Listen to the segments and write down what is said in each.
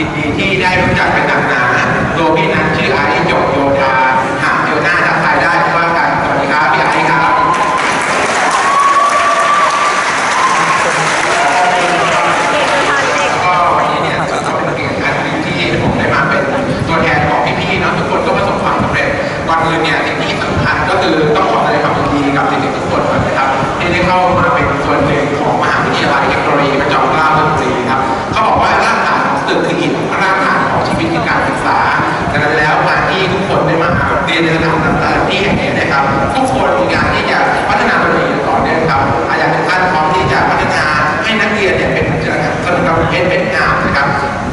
If เนื้ดังต่างๆที่แห่งนี้นะครับทุกคนมีงานที่จะพัฒนาตัวเองต่อเนื่องครับอาจารย์ทุกท่านพร้อมที่จะพัฒนาให้นักเรียนเนี่ยเป็นเจ้าของเป็นเป็นงานนะครับ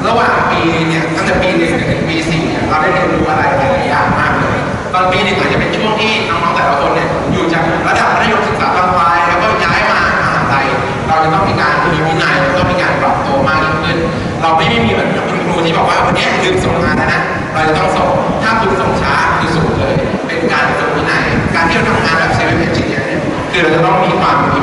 ระหว่างปีเนี่ยตั้งแต่ปีหนึ่งถึงปีสี่เนี่ยเราได้เรียนรู้อะไรหลายอย่างมากเลยตอนปีหนึ่งอาจจะเป็นช่วงที่น้องๆแต่ละคนเนี่ย เดือดร้อนหนีมา